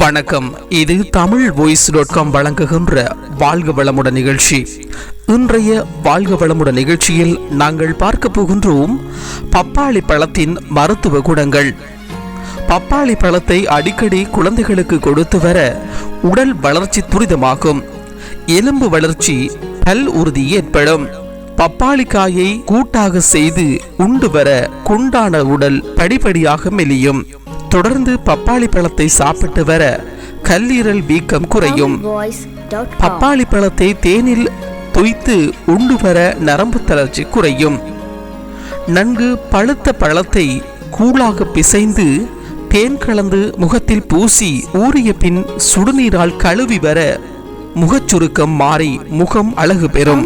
வணக்கம். இது Tamil voice dot com வழங்குகின்ற வாழ்க வளமுடன் நிகழ்ச்சி. இன்றைய வாழ்க வளமுடன் நிகழ்ச்சியில் நாங்கள் பார்க்க போகின்றோம் பப்பாளி பழத்தின் மருத்துவ குணங்கள். பப்பாளி பழத்தை அடிக்கடி குழந்தைகளுக்கு கொடுத்து வர உடல் வளர்ச்சி துரிதமாகும். எலும்பு வளர்ச்சி பல் உறுதி ஏற்படும். பப்பாளிக்காயை கூட்டாக செய்து உண்டு வர குண்டான உடல் படிப்படியாக மெலியும். தொடர்ந்து பப்பாளி பழத்தை சாப்பிட்டு வர கல்லீரல் வீக்கம் குறையும். பப்பாளி பழத்தை தேனில் தொய்த்து உண்டு வர நரம்பு தளர்ச்சி குறையும். நன்கு பழுத்த பழத்தை கூழாக பிசைந்து தேன் கலந்து முகத்தில் பூசி ஊறிய பின் சுடுநீரால் கழுவி வர முகச்சுருக்கம் மாறி முகம் அழகு பெறும்.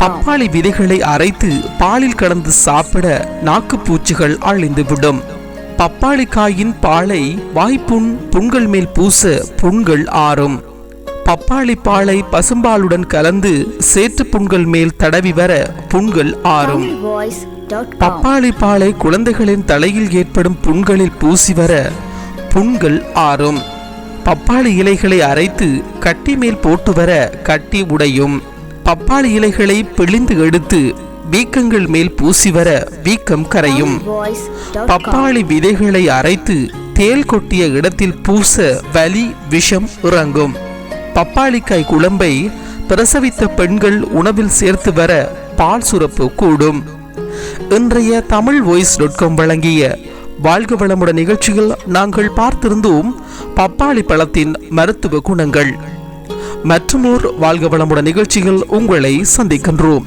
பப்பாளி விதைகளை அரைத்து பாலில் கலந்து சாப்பிட நாக்குப்பூச்சிகள் அழிந்துவிடும். பப்பாளிக்காயின் பாலை வாய்ப்புண் புண்கள் மேல் பூச புண்கள் ஆறும். பப்பாளி பாலை பசும்பாலுடன் கலந்து சேற்று புண்கள் மேல் தடவி வர புண்கள் ஆறும். பப்பாளி பாலை குழந்தைகளின் தலையில் ஏற்படும் புண்களில் பூசி வர புண்கள் ஆறும். பப்பாளி இலைகளை அரைத்து கட்டி மேல் போட்டு வர கட்டி உடையும். பப்பாளி இலைகளை பிழிந்து எடுத்து வீக்கங்கள் மேல் பூசி வர வீக்கம் கரையும். பப்பாளி விதைகளை அரைத்து தேல் கொட்டிய இடத்தில் பூச வலி விஷம் இறங்கும் பப்பாளிக்காய் குழம்பை பிரசவித்த பெண்கள் உணவில் சேர்த்து வர பால் சுரப்பு கூடும். இன்றைய தமிழ் வாய்ஸ் டாட் காம் வழங்கிய வாழ்க வளமுடன் நிகழ்ச்சியில் நாங்கள் பார்த்திருந்தோம் பப்பாளி பழத்தின் மருத்துவ குணங்கள். மற்றுமோர் வாழ்க வளமுடன் நிகழ்ச்சியில் உங்களை சந்திக்கின்றோம்.